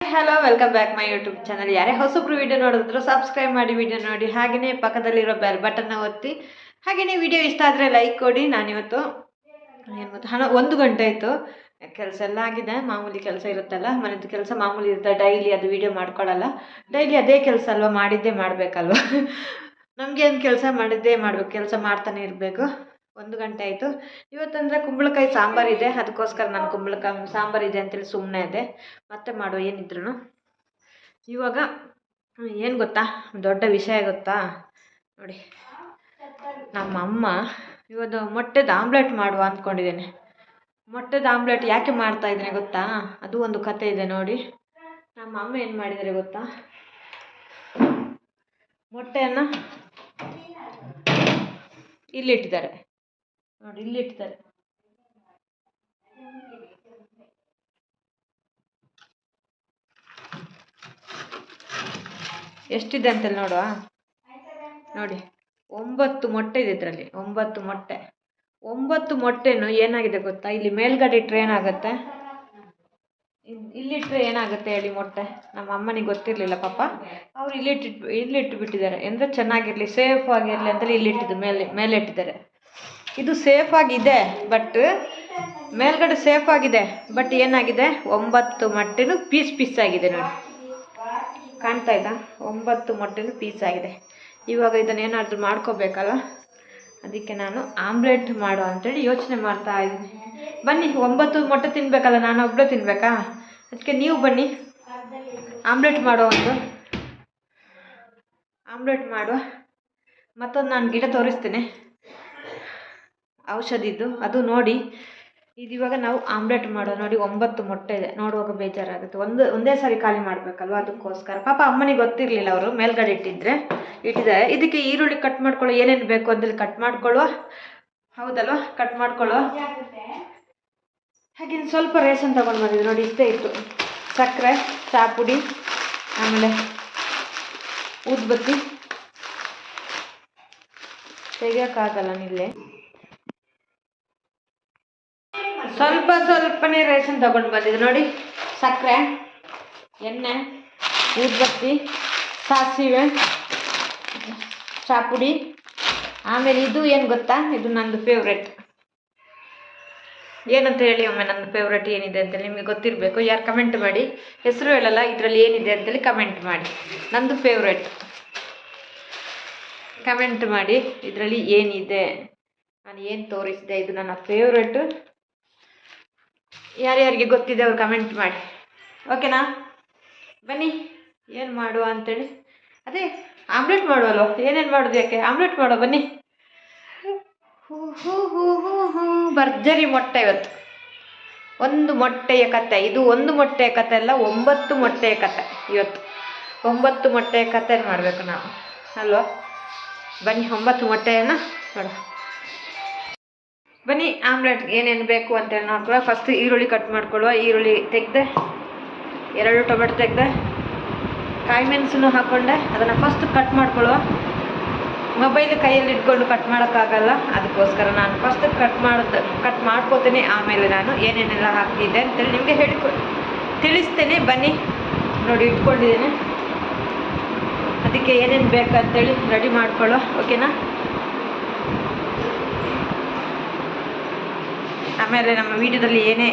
Hello welcome back my YouTube channel ಯಾರೇ ಹೊಸಬ್ರು video ನೋಡಿದ್ರು ಸಬ್ಸ್ಕ್ರೈಬ್ ಮಾಡಿ ವಿಡಿಯೋ ನೋಡಿ. ಹಾಗೆಯೇ ಪಕ್ಕದಲ್ಲಿರೋ ಬೆಲ್ ಬಟನ್ನ ಒತ್ತಿ. ಹಾಗೆಯೇ ವಿಡಿಯೋ ಇಷ್ಟ ಆದರೆ ಲೈಕ್ ಕೊಡಿ. ನಾನಿವತ್ತು ಏನು ಗೊತ್ತಾ ಹಣ, ಒಂದು ಗಂಟೆ ಆಯಿತು. ಕೆಲಸ ಎಲ್ಲ ಆಗಿದೆ ಮಾಮೂಲಿ ಕೆಲಸ ಇರುತ್ತಲ್ಲ, ಮನೆದು ಕೆಲಸ ಮಾಮೂಲಿ ಇರುತ್ತೆ ಡೈಲಿ ಅದು ವಿಡಿಯೋ ಮಾಡ್ಕೊಳ್ಳಲ್ಲ ಡೈಲಿ ಅದೇ ಕೆಲಸ ಅಲ್ವಾ, ಮಾಡಿದ್ದೇ ಮಾಡಬೇಕಲ್ವ? ನಮಗೇನು ಕೆಲಸ ಮಾಡಿದ್ದೇ ಮಾಡಬೇಕು, ಕೆಲಸ ಮಾಡ್ತಾನೆ ಇರಬೇಕು. ಒಂದು ಗಂಟೆ ಆಯಿತು. ಇವತ್ತಂದರೆ ಕುಂಬಳಕಾಯಿ ಸಾಂಬಾರಿದೆ ಅದಕ್ಕೋಸ್ಕರ ನಾನು ಕುಂಬಳಕಾಯಿ ಸಾಂಬಾರಿದೆ ಅಂತೇಳಿ ಸುಮ್ಮನೆ ಇದೆ ಮತ್ತೆ ಮಾಡುವ ಏನಿದ್ರು ಇವಾಗ, ಏನು ಗೊತ್ತಾ? ದೊಡ್ಡ ವಿಷಯ ಗೊತ್ತಾ? ನೋಡಿ. ನಮ್ಮಮ್ಮ ಇವತ್ತು ಮೊಟ್ಟೆದು ಆಮ್ಲೆಟ್ ಮಾಡುವ ಅಂದ್ಕೊಂಡಿದ್ದೇನೆ. ಮೊಟ್ಟೆದ ಆಮ್ಲೆಟ್ ಯಾಕೆ ಮಾಡ್ತಾ ಇದ್ದೇನೆ ಗೊತ್ತಾ? ಅದು ಒಂದು ಕತೆ ಇದೆ ನೋಡಿ. ನಮ್ಮ ಅಮ್ಮ ಏನು ಮಾಡಿದ್ದಾರೆ ಗೊತ್ತಾ? ಮೊಟ್ಟೆಯನ್ನು ಇಲ್ಲಿಟ್ಟಿದ್ದಾರೆ. ನೋಡಿ, ಇಲ್ಲಿಟ್ಟಿದ್ದಾರೆ. ಎಷ್ಟಿದೆ ಅಂತಲ್ಲಿ ನೋಡುವ. ನೋಡಿ, ಒಂಬತ್ತು ಮೊಟ್ಟೆ ಇದೆ ಇದರಲ್ಲಿ, ಒಂಬತ್ತು ಮೊಟ್ಟೆ. ಒಂಬತ್ತು ಮೊಟ್ಟೆನು ಏನಾಗಿದೆ ಗೊತ್ತಾ? ಇಲ್ಲಿ ಮೇಲ್ಗಡೆ ಇಟ್ಟರೆ ಏನಾಗುತ್ತೆ ಇಲ್ಲಿಟ್ಟರೆ ಏನಾಗುತ್ತೆ ಹೇಳಿ ಮೊಟ್ಟೆ? ನಮ್ಮ ಅಮ್ಮನಿಗೆ ಗೊತ್ತಿರಲಿಲ್ಲ ಪಾಪ. ಅವ್ರು ಇಲ್ಲಿಟ್ಟು ಇಲ್ಲಿಟ್ಟು ಬಿಟ್ಟಿದ್ದಾರೆ ಅಂದರೆ ಚೆನ್ನಾಗಿರಲಿ ಸೇಫ್ ಆಗಿರಲಿ ಅಂತೇಳಿ ಇಲ್ಲಿಟ್ಟಿದ್ದು ಮೇಲೆ ಮೇಲೆ ಇಟ್ಟಿದ್ದಾರೆ. ಇದು ಸೇಫ್ ಆಗಿದೆ ಬಟ್ ಮೇಲ್ಗಡೆ ಸೇಫ್ ಆಗಿದೆ ಬಟ್ ಏನಾಗಿದೆ? ಒಂಬತ್ತು ಮೊಟ್ಟೆನು ಪೀಸ್ ಪೀಸ್ ಆಗಿದೆ ನೋಡಿ. ಕಾಣ್ತಾ ಇದ್ದ? ಒಂಬತ್ತು ಮೊಟ್ಟೆನು ಪೀಸ್ ಆಗಿದೆ. ಇವಾಗ ಇದನ್ನು ಏನಾದರೂ ಮಾಡ್ಕೋಬೇಕಲ್ಲ ಅದಕ್ಕೆ ನಾನು ಆಮ್ಲೆಟ್ ಮಾಡುವ ಅಂತೇಳಿ ಯೋಚನೆ ಮಾಡ್ತಾ ಇದ್ದೀನಿ. ಬನ್ನಿ, ಒಂಬತ್ತು ಮೊಟ್ಟೆ ತಿನ್ನಬೇಕಲ್ಲ ನಾನು ಒಬ್ಬಳೇ ತಿನ್ನಬೇಕಾ ಅದಕ್ಕೆ ನೀವು ಬನ್ನಿ. ಆಮ್ಲೆಟ್ ಮಾಡೋ ಒಂದು ಆಮ್ಲೆಟ್ ಮಾಡುವ ಮತ್ತೊಂದು ನಾನು ಗಿಡ ತೋರಿಸ್ತೇನೆ. ಔಷಧಿದ್ದು, ಅದು ನೋಡಿ. ಇದು ಇವಾಗ ನಾವು ಆಮ್ಲೆಟ್ ಮಾಡೋ ನೋಡಿ, ಒಂಬತ್ತು ಮೊಟ್ಟೆ ಇದೆ. ನೋಡುವಾಗ ಬೇಜಾರಾಗುತ್ತೆ. ಒಂದು, ಒಂದೇ ಸಾರಿ ಖಾಲಿ ಮಾಡಬೇಕಲ್ವ ಅದಕ್ಕೋಸ್ಕರ. ಪಾಪ ಅಮ್ಮನಿಗೆ ಗೊತ್ತಿರಲಿಲ್ಲ ಅವರು, ಮೇಲ್ಗಡೆ ಇಟ್ಟಿದ್ರೆ. ಇಟ್ಟಿದ್ದಾರೆ. ಇದಕ್ಕೆ ಈರುಳ್ಳಿ ಕಟ್ ಮಾಡ್ಕೊಳ್ಳೋ ಏನೇನು ಬೇಕು ಅಂದಲ್ಲಿ ಕಟ್ ಮಾಡ್ಕೊಳ್ಳುವ. ಹೌದಲ್ವಾ? ಕಟ್ ಮಾಡ್ಕೊಳ್ಳುವ. ಹಾಗೆ ಸ್ವಲ್ಪ ರೇಷನ್ ತಗೊಂಡು ಬಂದಿದ್ದು ನೋಡಿ, ಇಷ್ಟೇ ಇತ್ತು. ಸಕ್ಕರೆ ಚಹಾ ಪುಡಿ ಆಮೇಲೆ ಉದ್ಬತ್ತಿ ತೆಗಿಯೋಕ್ಕಾಗಲ್ಲ ನಿಲ್ಲೇ. ಸ್ವಲ್ಪ ಸ್ವಲ್ಪನೇ ರೇಷನ್ ತಗೊಂಡು ಬಂದಿದ್ದು ನೋಡಿ. ಸಕ್ಕರೆ, ಎಣ್ಣೆ, ಊದ್ಬತ್ತಿ, ಸಾಸಿವೆ. ಚಾಪುಡಿ ಆಮೇಲೆ ಇದು ಏನು ಗೊತ್ತಾ? ಇದು ನಂದು ಫೇವ್ರೆಟ್ ಏನಂತ ಹೇಳಿ ಒಮ್ಮೆ ನನ್ನ ಫೇವ್ರೆಟ್ ಏನಿದೆ ಅಂತೇಳಿ ನಿಮಗೆ ಗೊತ್ತಿರಬೇಕು. ಯಾರು ಕಮೆಂಟ್ ಮಾಡಿ? ಹೆಸರು ಹೇಳಲ್ಲ, ಇದರಲ್ಲಿ ಏನಿದೆ ಅಂತೇಳಿ ಕಮೆಂಟ್ ಮಾಡಿ. ನಂದು ಫೇವ್ರೆಟ್ ಕಮೆಂಟ್ ಮಾಡಿ, ಇದರಲ್ಲಿ ಏನಿದೆ? ನಾನು ಏನು ತೋರಿಸಿದೆ? ಇದು ನನ್ನ ಫೇವ್ರೆಟ್ ಯಾರ್ಯಾರಿಗೆ ಗೊತ್ತಿದೆ ಅವ್ರು ಕಮೆಂಟ್ ಮಾಡಿ. ಓಕೆನಾ ಬನ್ನಿ, ಏನು ಮಾಡುವ ಅಂತೇಳಿ. ಅದೇ ಆಮ್ಲೆಟ್ ಮಾಡುವಲ್ವ ಏನೇನು ಮಾಡೋದು ಯಾಕೆ? ಆಮ್ಲೆಟ್ ಮಾಡೋ, ಬನ್ನಿ. ಹೂ ಹೂ ಹೂ ಹೂ ಹೂ. ಭರ್ಜರಿ ಮೊಟ್ಟೆ ಇವತ್ತು. ಒಂದು ಮೊಟ್ಟೆಯ ಕತೆ ಇದು ಒಂದು ಮೊಟ್ಟೆಯ ಕತೆ ಅಲ್ಲ, ಒಂಬತ್ತು ಮೊಟ್ಟೆಯ ಕತೆ ಇವತ್ತು. ಒಂಬತ್ತು ಮೊಟ್ಟೆಯ ಕತೆ ಮಾಡಬೇಕು ನಾವು. ಅಲ್ವಾ? ಬನ್ನಿ, ಒಂಬತ್ತು ಮೊಟ್ಟೆಯನ್ನು ನೋಡ. ಬನ್ನಿ, ಆಮ್ಲೆಟ್ ಏನೇನು ಬೇಕು ಅಂತೇಳಿ ನೋಡ್ಕೊಳ್ಳೋ ಫಸ್ಟ್ ಈರುಳ್ಳಿ ಕಟ್ ಮಾಡ್ಕೊಳ್ಳುವ. ಈರುಳ್ಳಿ ತೆಗೆದೆ, ಎರಡು ಟೊಮೆಟೊ ತೆಗೆದೆ. ಕಾಯಿ ಮೆಣಸನ್ನು ಹಾಕ್ಕೊಂಡೆ ಅದನ್ನು ಫಸ್ಟ್ ಕಟ್ ಮಾಡ್ಕೊಳ್ಳುವ. ಮೊಬೈಲ್ ಕೈಯಲ್ಲಿ ಇಟ್ಕೊಂಡು ಕಟ್ ಮಾಡೋಕ್ಕಾಗಲ್ಲ. ಅದಕ್ಕೋಸ್ಕರ ನಾನು ಫಸ್ಟ್ ಕಟ್ ಮಾಡೋದು ಕಟ್ ಮಾಡ್ಕೋತೇನೆ. ಆಮೇಲೆ ನಾನು ಏನೇನೆಲ್ಲ ಹಾಕಿದ್ದೆ ಅಂತೇಳಿ ನಿಮಗೆ ಹೇಳಿಕೊ, ತಿಳಿಸ್ತೇನೆ. ಬನ್ನಿ. ನೋಡಿ, ಇಟ್ಕೊಂಡಿದ್ದೇನೆ. ಅದಕ್ಕೆ ಏನೇನು ಬೇಕಂತೇಳಿ ರೆಡಿ ಮಾಡ್ಕೊಳ್ಳೋ ಓಕೆನಾ ಆಮೇಲೆ ನಮ್ಮ ವೀಡಿಯೋದಲ್ಲಿ ಏನೇ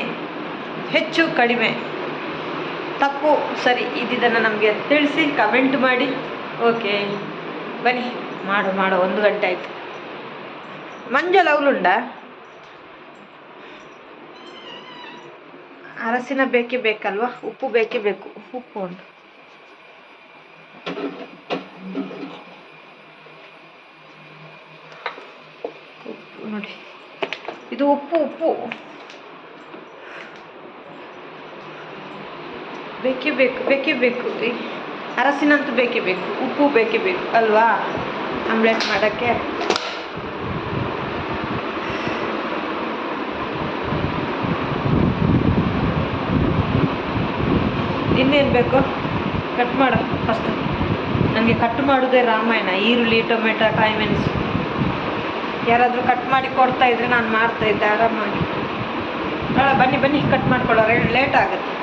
ಹೆಚ್ಚು ಕಡಿಮೆ ತಪ್ಪು, ಸರಿ, ಇದ್ದಿದ್ದನ್ನು ನಮಗೆ ತಿಳಿಸಿ ಕಮೆಂಟ್ ಮಾಡಿ. ಓಕೆ ಬನ್ನಿ, ಮಾಡು ಮಾಡು, ಒಂದು ಗಂಟೆ ಆಯಿತು. ಮಂಜಲ್ ಅವಳುಂಡ ಅರಸಿನ ಬೇಕೇ ಬೇಕಲ್ವಾ? ಉಪ್ಪು ಬೇಕೇ ಬೇಕು. ಉಪ್ಪು ಉಂಟು. ಉಪ್ಪು ನೋಡಿ. ಇದು ಉಪ್ಪು ಉಪ್ಪು. ಬೇಕೇ ಬೇಕು ಬೇಕೇ ಬೇಕು ರೀ. ಅರಸಿನಂತೂ ಬೇಕೇ ಬೇಕು, ಉಪ್ಪು ಬೇಕೇ ಬೇಕು, ಅಲ್ವಾ? ಆಮ್ಲೆಟ್ ಮಾಡೋಕ್ಕೆ. ಇನ್ನೇನು ಬೇಕು? ಕಟ್ ಮಾಡು ಫಸ್ಟ್ ನನಗೆ ಕಟ್ ಮಾಡೋದೇ ರಾಮಾಯಣ, ಈರುಳ್ಳಿ, ಟೊಮೆಟೊ ಕಾಯಿ ಮೆಣಸು ಯಾರಾದರೂ ಕಟ್ ಮಾಡಿ ಕೊಡ್ತಾ ಇದ್ರೆ ನಾನು ಮಾಡ್ತಾ ಇದ್ದೆ ಆರಾಮಾಗಿ. ಬನ್ನಿ ಬನ್ನಿ, ಕಟ್ ಮಾಡ್ಕೊಳ್ಳೋರೆ ಲೇಟ್ ಆಗುತ್ತೆ.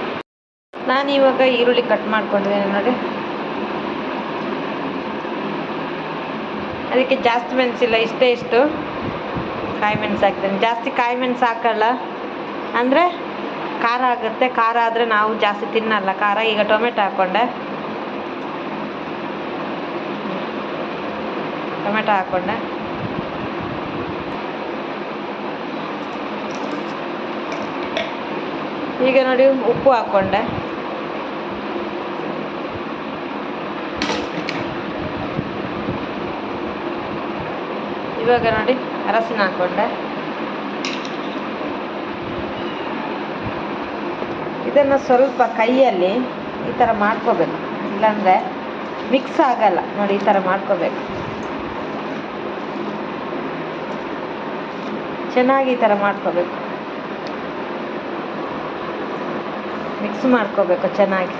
ನಾನು ಇವಾಗ ಈರುಳ್ಳಿ ಕಟ್ ಮಾಡ್ಕೊಂಡಿದ್ದೇನೆ ನೋಡಿ. ಅದಕ್ಕೆ ಜಾಸ್ತಿ ಮೆಣಸಿಲ್ಲ, ಇಷ್ಟೇ ಇಷ್ಟು. ಕಾಯಿ ಮೆಣಸು ಹಾಕ್ತೇನೆ. ಜಾಸ್ತಿ ಕಾಯಿ ಮೆಣಸು ಹಾಕಲ್ಲ. ಅಂದರೆ ಖಾರ ಆಗುತ್ತೆ. ಖಾರ ಆದರೆ ನಾವು ಜಾಸ್ತಿ ತಿನ್ನಲ್ಲ. ಖಾರ ಈಗ ಟೊಮೆಟೊ ಹಾಕ್ಕೊಂಡೆ ಟೊಮೆಟೊ ಹಾಕ್ಕೊಂಡೆ ಈಗ ನೋಡಿ ಉಪ್ಪು ಹಾಕ್ಕೊಂಡೆ ಇವಾಗ ನೋಡಿ ಅರಸಿನ ಹಾಕೊಂಡೆ. ಇದನ್ನು ಸ್ವಲ್ಪ ಕೈಯಲ್ಲಿ ಈ ಥರ ಮಾಡ್ಕೋಬೇಕು. ಇಲ್ಲಾಂದರೆ ಮಿಕ್ಸ್ ಆಗಲ್ಲ. ನೋಡಿ ಈ ಥರ ಮಾಡ್ಕೋಬೇಕು. ಚೆನ್ನಾಗಿ ಈ ಥರ ಮಾಡ್ಕೋಬೇಕು. ಮಿಕ್ಸ್ ಮಾಡ್ಕೋಬೇಕು ಚೆನ್ನಾಗಿ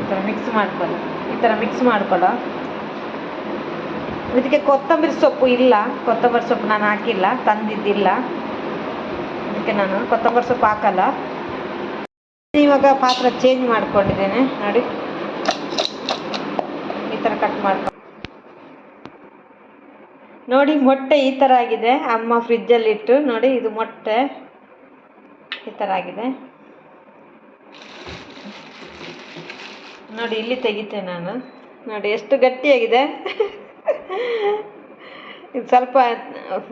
ಈ ಥರ ಮಾಡ್ಕೊಳ್ಳಿ. ಈ ಥರ ಮಿಕ್ಸ್ ಮಾಡ್ಕೊಳ್ಳೋ. ಇದಕ್ಕೆ ಕೊತ್ತಂಬರಿ ಸೊಪ್ಪು ಇಲ್ಲ. ಕೊತ್ತಂಬರಿ ಸೊಪ್ಪು ನಾನು ಹಾಕಿಲ್ಲ. ತಂದಿದ್ದಿಲ್ಲ. ಅದಕ್ಕೆ ನಾನು ಕೊತ್ತಂಬರಿ ಸೊಪ್ಪು ಹಾಕಲ್ಲ. ಇವಾಗ ಪಾತ್ರ ಚೇಂಜ್ ಮಾಡ್ಕೊಂಡಿದ್ದೇನೆ. ನೋಡಿ. ಈ ಥರ ಕಟ್ ಮಾಡ್ಕೊಂಡು ನೋಡಿ, ಮೊಟ್ಟೆ ಈ ಥರ ಆಗಿದೆ. ಅಮ್ಮ ಫ್ರಿಜ್ಜಲ್ಲಿಟ್ಟು ನೋಡಿ, ಇದು ಮೊಟ್ಟೆ ಈ ಥರ ಆಗಿದೆ. ನೋಡಿ, ಇಲ್ಲಿ ತೆಗಿತೆ ನಾನು. ನೋಡಿ, ಎಷ್ಟು ಗಟ್ಟಿಯಾಗಿದೆ. ಇದು ಸ್ವಲ್ಪ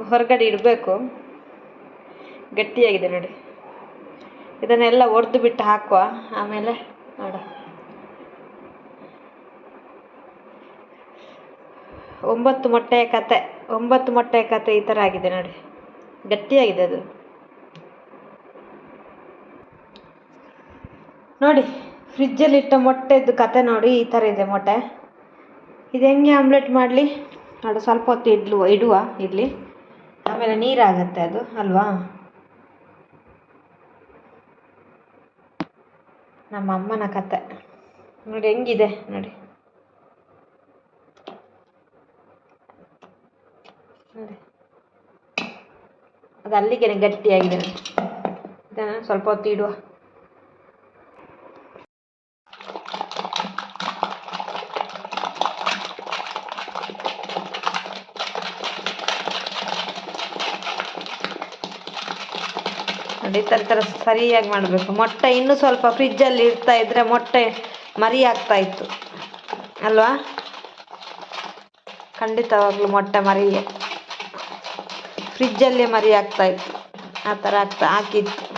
ಹೊರಗಡೆ ಇಡಬೇಕು. ಗಟ್ಟಿಯಾಗಿದೆ ನೋಡಿ. ಇದನ್ನೆಲ್ಲ ಒಡೆದು ಬಿಟ್ಟು ಹಾಕುವ. ಆಮೇಲೆ ನೋಡ. ಒಂಬತ್ತು ಮೊಟ್ಟೆಯ ಕತೆ. ಒಂಬತ್ತು ಮೊಟ್ಟೆಯ ಕತೆ ಈ ಥರ ಆಗಿದೆ ನೋಡಿ. ಗಟ್ಟಿಯಾಗಿದೆ ಅದು. ನೋಡಿ ಫ್ರಿಜ್ಜಲ್ಲಿಟ್ಟ ಮೊಟ್ಟೆದ್ದು ಕತೆ ನೋಡಿ, ಈ ಥರ ಇದೆ ಮೊಟ್ಟೆ. ಇದು ಹೆಂಗೆ ಆಮ್ಲೆಟ್ ಮಾಡಲಿ? ನೋಡು, ಸ್ವಲ್ಪ ಹೊತ್ತು ಇಡ್ಲು ಇಡುವ, ಇಡ್ಲಿ. ಆಮೇಲೆ ನೀರಾಗತ್ತೆ ಅದು, ಅಲ್ವಾ? ನಮ್ಮ ಅಮ್ಮನ ಕತೆ. ನೋಡಿ, ಹೆಂಗಿದೆ, ನೋಡಿ. ನೋಡಿ. ಅದು ಅಲ್ಲಿಗೆ ಗಟ್ಟಿಯಾಗಿದೆ. ಇದನ್ನು ಸ್ವಲ್ಪ ಹೊತ್ತು ಇಡುವ. ನೋಡಿ, ಈ ಥರ ಸರಿಯಾಗಿ ಮಾಡಬೇಕು. ಮೊಟ್ಟೆ ಇನ್ನೂ ಸ್ವಲ್ಪ ಫ್ರಿಜ್ಜಲ್ಲಿ ಇಡ್ತಾ ಇದ್ದರೆ ಮೊಟ್ಟೆ ಮರಿ ಆಗ್ತಾ ಇತ್ತು. ಅಲ್ವಾ? ಖಂಡಿತವಾಗ್ಲೂ ಮೊಟ್ಟೆ ಮರಿ ಫ್ರಿಜ್ಜಲ್ಲೇ ಮರಿ ಆಗ್ತಾ ಇತ್ತು. ಆ ಥರ ಆಗ್ತಾ ಹಾಕಿದ್ದು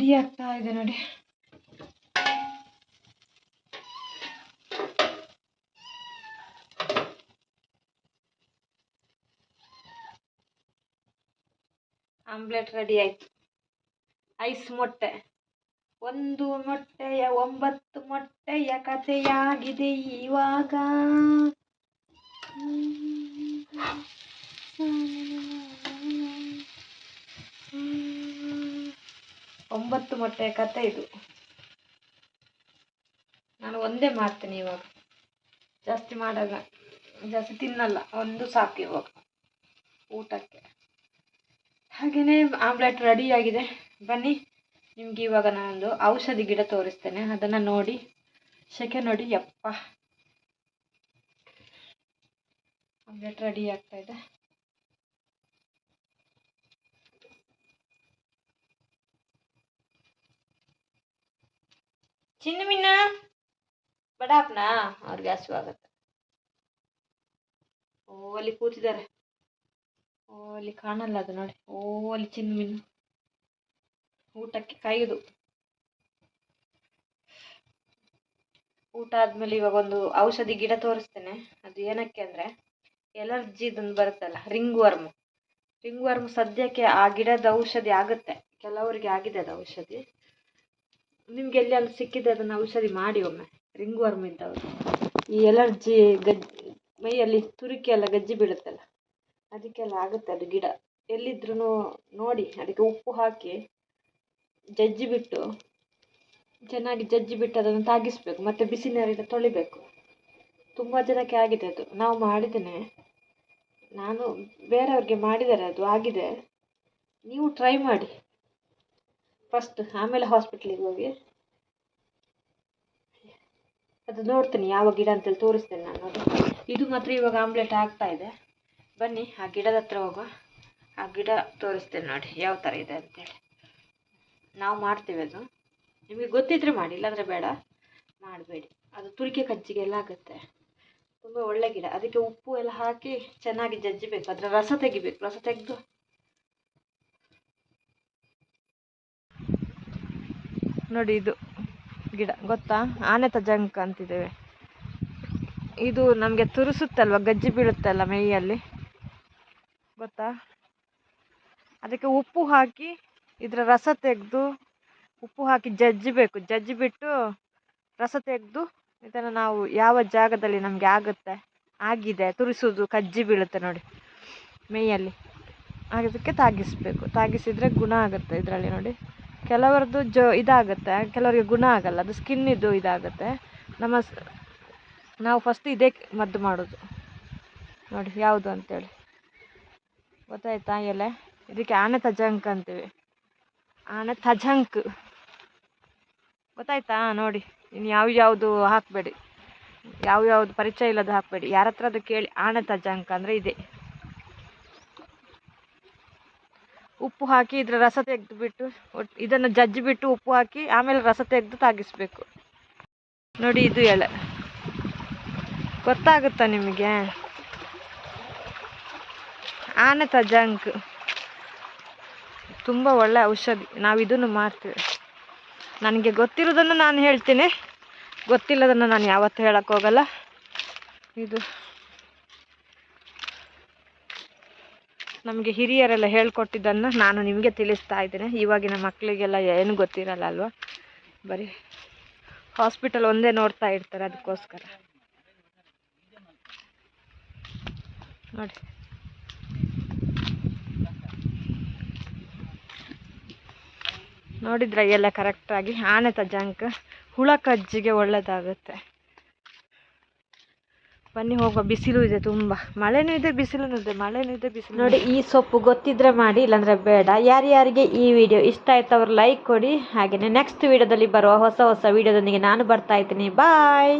ರೆಡಿ ಆಗ್ತಾ ಇದೆ ನೋಡಿ. ಆಮ್ಲೆಟ್ ರೆಡಿ ಆಯ್ತು. ಐಸ್ ಮೊಟ್ಟೆ. ಒಂದು ಮೊಟ್ಟೆಯ ಒಂಬತ್ತು ಮೊಟ್ಟೆಯ ಕಥೆಯಾಗಿದೆ ಇವಾಗ. ಒಂಬತ್ತು ಮೊಟ್ಟೆ ಕಥೆ ಇದು. ನಾನು ಒಂದೇ ಮಾಡ್ತೀನಿ ಇವಾಗ. ಜಾಸ್ತಿ ಮಾಡಲ್ಲ, ಜಾಸ್ತಿ ತಿನ್ನಲ್ಲ, ಒಂದು ಸಾಕು ಇವಾಗ ಊಟಕ್ಕೆ. ಹಾಗೆಯೇ ಆಮ್ಲೆಟ್ ರೆಡಿಯಾಗಿದೆ ಬನ್ನಿ, ನಿಮ್ಗೆ ಇವಾಗ ನಾನೊಂದು ಔಷಧಿ ಗಿಡ ತೋರಿಸ್ತೇನೆ. ಅದನ್ನು ನೋಡಿ, ಸೆಕೆ ನೋಡಿ, ಯಪ್ಪ. ಆಮ್ಲೆಟ್ ರೆಡಿ ಆಗ್ತಾ ಚಿನ್ನ ಬಡಾಪ್ನಾ ಅವ್ರಿಗೆ ಹಸಿವು ಆಗತ್ತೆ ಓ, ಅಲ್ಲಿ ಕೂತಿದ್ದಾರೆ. ಓ, ಅಲ್ಲಿ ಕಾಣಲ್ಲ ಅದು ನೋಡಿ. ಓ, ಅಲ್ಲಿ ಚಿನ್ನ ಊಟಕ್ಕೆ ಕಾಯುದು. ಊಟ ಆದ್ಮೇಲೆ ಇವಾಗ ಒಂದು ಔಷಧಿ ಗಿಡ ತೋರಿಸ್ತೇನೆ. ಅದು ಏನಕ್ಕೆ ಅಂದ್ರೆ ಎಲರ್ಜಿದೊಂದು ಬರುತ್ತಲ್ಲ, ರಿಂಗ್ ವರ್ಮ್. ರಿಂಗ್ ವರ್ಮ್ ಸದ್ಯಕ್ಕೆ ಆ ಗಿಡದ ಔಷಧಿ ಆಗುತ್ತೆ. ಕೆಲವರಿಗೆ ಆಗಿದೆ ಅದು ಔಷಧಿ. ನಿಮ್ಗೆ ಎಲ್ಲಿ ಅಲ್ಲಿ ಸಿಕ್ಕಿದೆ ಅದನ್ನು ಔಷಧಿ ಮಾಡಿ ಒಮ್ಮೆ. ರಿಂಗ್ ವರ್ಮ್ ಇದ್ದವರು ಈ ಎಲರ್ಜಿ ಗಜ್ ಮೈಯಲ್ಲಿ ತುರಿಕೆ ಎಲ್ಲ ಗಜ್ಜಿ ಬೀಳುತ್ತಲ್ಲ, ಅದಕ್ಕೆಲ್ಲ ಆಗುತ್ತೆ ಅದು ಗಿಡ. ಎಲ್ಲಿದ್ರೂ ನೋಡಿ, ಅದಕ್ಕೆ ಉಪ್ಪು ಹಾಕಿ ಜಜ್ಜಿ ಬಿಟ್ಟು, ಚೆನ್ನಾಗಿ ಜಜ್ಜಿ ಬಿಟ್ಟು ಅದನ್ನು ತಾಗಿಸ್ಬೇಕು, ಮತ್ತು ಬಿಸಿ ನೀರಿಂದ ತೊಳಿಬೇಕು. ತುಂಬ ಜನಕ್ಕೆ ಆಗಿದೆ ಅದು. ನಾವು ಮಾಡಿದ್ದೇನೆ. ನಾನು ಬೇರೆಯವ್ರಿಗೆ ಮಾಡಿದ್ದಾರೆ, ಅದು ಆಗಿದೆ. ನೀವು ಟ್ರೈ ಮಾಡಿ. ಫಸ್ಟ್ ಆಮೇಲೆ ಹಾಸ್ಪಿಟ್ಲಿಗೆ ಹೋಗಿ. ಅದು ನೋಡ್ತೀನಿ ಯಾವ ಗಿಡ ಅಂತೇಳಿ ತೋರಿಸ್ತೇನೆ ನಾನು ಅದು. ಇದು ಮಾತ್ರ ಇವಾಗ ಆಮ್ಲೆಟ್ ಆಗ್ತಾ ಇದೆ. ಬನ್ನಿ, ಆ ಗಿಡದ ಹತ್ರ ಹೋಗುವ. ಆ ಗಿಡ ತೋರಿಸ್ತೇನೆ ನೋಡಿ, ಯಾವ ಥರ ಇದೆ ಅಂತೇಳಿ. ನಾವು ಮಾಡ್ತೇವೆ ಅದು. ನಿಮಗೆ ಗೊತ್ತಿದ್ರೆ ಮಾಡಿ, ಇಲ್ಲಾಂದರೆ ಬೇಡ, ಮಾಡಬೇಡಿ. ಅದು ತುರಿಕೆ ಕಜ್ಜಿಗೆಲ್ಲ ಆಗುತ್ತೆ. ತುಂಬ ಒಳ್ಳೆ ಗಿಡ. ಅದಕ್ಕೆ ಉಪ್ಪು ಎಲ್ಲ ಹಾಕಿ ಚೆನ್ನಾಗಿ ಜಜ್ಜಬೇಕು. ಅದರ ರಸ ತೆಗಿಬೇಕು. ರಸ ತೆಗೆದು ನೋಡಿ ಇದು ಗಿಡ, ಗೊತ್ತಾ? ಆನೆತ ಜಂಕ್ ಅಂತಿದ್ದೇವೆ. ಇದು ನಮಗೆ ತುರಿಸುತ್ತಲ್ವ, ಗಜ್ಜಿ ಬೀಳುತ್ತಲ್ಲ ಮೈಯಲ್ಲಿ? ಗೊತ್ತಾ? ಅದಕ್ಕೆ ಉಪ್ಪು ಹಾಕಿ ಇದರ ರಸ ತೆಗೆದು, ಉಪ್ಪು ಹಾಕಿ ಜಜ್ಜಿಬೇಕು ಜಜ್ಜಿ ಬಿಟ್ಟು ರಸ ತೆಗೆದು ಇದನ್ನು ನಾವು ಯಾವ ಜಾಗದಲ್ಲಿ ನಮಗೆ ಆಗುತ್ತೆ, ಆಗಿದೆ, ತುರಿಸೋದು, ಕಜ್ಜಿ ಬೀಳುತ್ತೆ ನೋಡಿ, ಮೈಯಲ್ಲಿ. ಅದಕ್ಕೆ ತಾಗಿಸಬೇಕು. ತಾಗಿಸಿದರೆ ಗುಣ ಆಗುತ್ತೆ ಇದರಲ್ಲಿ ನೋಡಿ. ಕೆಲವರದ್ದು ಜೋ ಇದಾಗುತ್ತೆ, ಕೆಲವರಿಗೆ ಗುಣ ಆಗಲ್ಲ, ಅದು ಸ್ಕಿನ್ನಿದ್ದು ಇದಾಗುತ್ತೆ. ನಮ್ಮ ನಾವು ಫಸ್ಟ್ ಇದೇ ಮದ್ದು ಮಾಡೋದು. ನೋಡಿ ಯಾವುದು ಅಂತೇಳಿ. ಗೊತ್ತಾಯ್ತಾ ಎಲೆ? ಇದಕ್ಕೆ ಆನೆ ತಜಂಕ್ ಅಂತೀವಿ. ಆನೆ ತಜಂಕ್. ಗೊತ್ತಾಯ್ತಾ? ನೋಡಿ ಇನ್ನು ಯಾವ ಯಾವುದು ಹಾಕಬೇಡಿ. ಯಾವ ಯಾವುದು ಪರಿಚಯ ಇಲ್ಲದ ಹಾಕಬೇಡಿ. ಯಾರ ಹತ್ರ ಅದು ಕೇಳಿ, ಆನೆ ತಜಂಕ್ ಅಂದರೆ ಇದೆ. ಉಪ್ಪು ಹಾಕಿ ಇದರ ರಸ ತೆಗೆದು ಬಿಟ್ಟು ಒಟ್ಟು ಇದನ್ನು ಜಜ್ಜಿ ಬಿಟ್ಟು ಉಪ್ಪು ಹಾಕಿ ಆಮೇಲೆ ರಸ ತೆಗೆದು ತಾಗಿಸ್ಬೇಕು. ನೋಡಿ ಇದು ಎಳೆ. ಗೊತ್ತಾಗುತ್ತಾ ನಿಮಗೆ? ಆನೆ ತಜಂಕ್ ತುಂಬ ಒಳ್ಳೆ ಔಷಧಿ. ನಾವು ಇದನ್ನು ಮಾಡ್ತೀವಿ ನನಗೆ ಗೊತ್ತಿರೋದನ್ನು ನಾನು ಹೇಳ್ತೀನಿ. ಗೊತ್ತಿಲ್ಲದನ್ನು ನಾನು ಯಾವತ್ತೂ ಹೇಳೋಕ್ಕೋಗಲ್ಲ ಇದು ನಮಗೆ ಹಿರಿಯರೆಲ್ಲ ಹೇಳ್ಕೊಟ್ಟಿದ್ದನ್ನು ನಾನು ನಿಮಗೆ ತಿಳಿಸ್ತಾ ಇದ್ದೇನೆ. ಇವಾಗಿನ ಮಕ್ಕಳಿಗೆಲ್ಲ ಏನು ಗೊತ್ತಿರಲ್ಲ ಅಲ್ವಾ? ಬರೀ ಹಾಸ್ಪಿಟಲ್ ಒಂದೇ ನೋಡ್ತಾ ಇರ್ತಾರೆ ಅದಕ್ಕೋಸ್ಕರ. ನೋಡಿ. ನೋಡಿದ್ರೆ ಎಲ್ಲ ಕರೆಕ್ಟಾಗಿ ಆನೆ ತಜಂಕ್ ಹುಳ ಕಜ್ಜಿಗೆ ಒಳ್ಳೆಯದಾಗುತ್ತೆ ಬನ್ನಿ ಹೋಗುವ ಬಿಸಿಲು ಇದೆ ತುಂಬ. ಮಳೆನೂ ಇದೆ ಬಿಸಿಲೂ ಇದೆ ಮಳೆನೂ ಇದೆ ಬಿಸಿಲು ನೋಡಿ ಈ ಸೊಪ್ಪು ಗೊತ್ತಿದ್ರೆ ಮಾಡಿ ಇಲ್ಲಾಂದ್ರೆ ಬೇಡ. ಯಾರ್ಯಾರಿಗೆ ಈ ವಿಡಿಯೋ ಇಷ್ಟ ಆಯ್ತು ಅವ್ರು ಲೈಕ್ ಕೊಡಿ. ಹಾಗೆಯೇ ನೆಕ್ಸ್ಟ್ ವಿಡಿಯೋದಲ್ಲಿ ಬರುವ ಹೊಸ ಹೊಸ ವಿಡಿಯೋದೊಂದಿಗೆ ನಾನು ಬರ್ತಾ ಇದ್ದೀನಿ. ಬಾಯ್